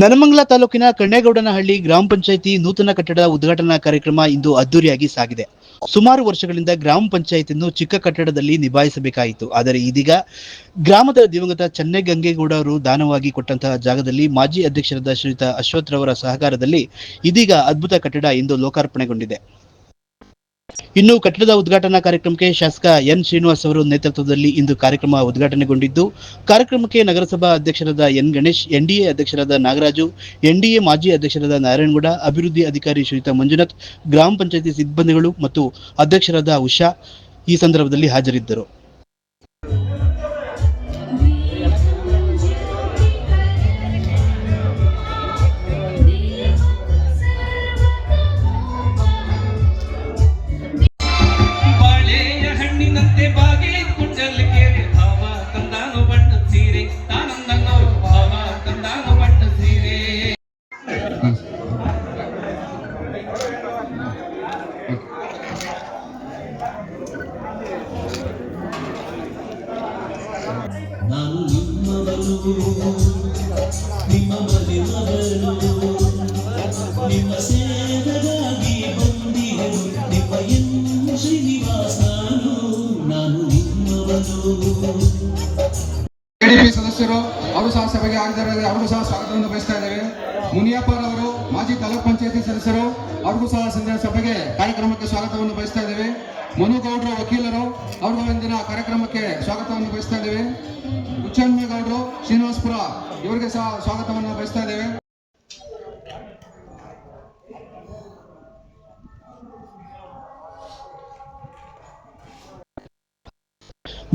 ನರಮಂಗಲ ತಾಲೂಕಿನ ಕಣ್ಣೇಗೌಡನಹಳ್ಳಿ ಗ್ರಾಮ ಪಂಚಾಯಿತಿ ನೂತನ ಕಟ್ಟಡ ಉದ್ಘಾಟನಾ ಕಾರ್ಯಕ್ರಮ ಇಂದು ಅದ್ದೂರಿಯಾಗಿ ಸಾಗಿದೆ. ಸುಮಾರು ವರ್ಷಗಳಿಂದ ಗ್ರಾಮ ಪಂಚಾಯಿತಿಯನ್ನು ಚಿಕ್ಕ ಕಟ್ಟಡದಲ್ಲಿ ನಿಭಾಯಿಸಬೇಕಾಯಿತು. ಆದರೆ ಇದೀಗ ಗ್ರಾಮದ ದಿವಂಗತ ಚನ್ನೇಗಂಗೇಗೌಡ ಅವರು ದಾನವಾಗಿ ಕೊಟ್ಟಂತಹ ಜಾಗದಲ್ಲಿ ಮಾಜಿ ಅಧ್ಯಕ್ಷರಾದ ಶ್ರೀಯುತ ಅಶ್ವಥ್ ರವರ ಸಹಕಾರದಲ್ಲಿ ಇದೀಗ ಅದ್ಭುತ ಕಟ್ಟಡ ಇಂದು ಲೋಕಾರ್ಪಣೆಗೊಂಡಿದೆ. ಇನ್ನು ಕಟ್ಟಡದ ಉದ್ಘಾಟನಾ ಕಾರ್ಯಕ್ರಮಕ್ಕೆ ಶಾಸಕ ಎನ್ ಶ್ರೀನಿವಾಸ್ ಅವರು ನೇತೃತ್ವದಲ್ಲಿ ಇಂದು ಕಾರ್ಯಕ್ರಮ ಉದ್ಘಾಟನೆಗೊಂಡಿದ್ದು, ಕಾರ್ಯಕ್ರಮಕ್ಕೆ ನಗರಸಭಾ ಅಧ್ಯಕ್ಷರಾದ ಎನ್ ಗಣೇಶ್, ಎನ್ಡಿಎ ಅಧ್ಯಕ್ಷರಾದ ನಾಗರಾಜು, ಎನ್ಡಿಎ ಮಾಜಿ ಅಧ್ಯಕ್ಷರಾದ ನಾರಾಯಣಗೌಡ, ಅಭಿವೃದ್ಧಿ ಅಧಿಕಾರಿ ಶ್ರೀತಾ ಮಂಜುನಾಥ್, ಗ್ರಾಮ ಪಂಚಾಯಿತಿ ಸಿಬ್ಬಂದಿಗಳು ಮತ್ತು ಅಧ್ಯಕ್ಷರಾದ ಉಷಾ ಈ ಸಂದರ್ಭದಲ್ಲಿ ಹಾಜರಿದ್ದರು. ನಿಮ್ಮವನು ಬಲಿ ಮಗಳು, ನಿಮ್ಮ ಸೇವೆಗಾಗಿ ಬಂದಿರು ನಿಮ್ಮ ಎನ್ನು ಶ್ರೀನಿವಾಸ ನಾನು ನಿಮ್ಮವನು ಎಡಿಪಿ ಸದಸ್ಯರು, ಅವರು ಸಹ ಸಭೆಗೆ ಹಾಜರಾಗಿ ಅವರು ಸಹ ಸ್ವಾಗತವನ್ನು ಬಯಸ್ತಾ ಇದ್ದೇವೆ ಮುನಿಯಪ್ಪರವರು, ಮಾಜಿ ತಾಲೂಕ್ ಪಂಚಾಯತಿ ಸದಸ್ಯರು, ಅವ್ರಿಗೂ ಸಹ ಸಭೆಗೆ ಕಾರ್ಯಕ್ರಮಕ್ಕೆ ಸ್ವಾಗತವನ್ನು ಬಯಸ್ತಾ ಇದ್ದೇವೆ. ಮನುಗೌಡರು ವಕೀಲರು, ಅವ್ರಿಗೂ ಇಂದಿನ ಕಾರ್ಯಕ್ರಮಕ್ಕೆ ಸ್ವಾಗತವನ್ನು ಬಯಸ್ತಾ ಇದ್ದೇವೆ. ಹುಚ್ಚನ್ಮೇಗೌಡರು ಶ್ರೀನಿವಾಸಪುರ ಇವರಿಗೆ ಸಹ ಸ್ವಾಗತವನ್ನು ಬಯಸ್ತಾ ಇದ್ದೇವೆ.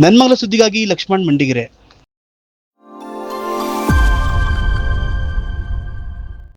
ನನ್ಮಗಳ ಸುದ್ದಿಗಾಗಿ ಲಕ್ಷ್ಮಣ್ ಮಂಡಿಗೆರೆ.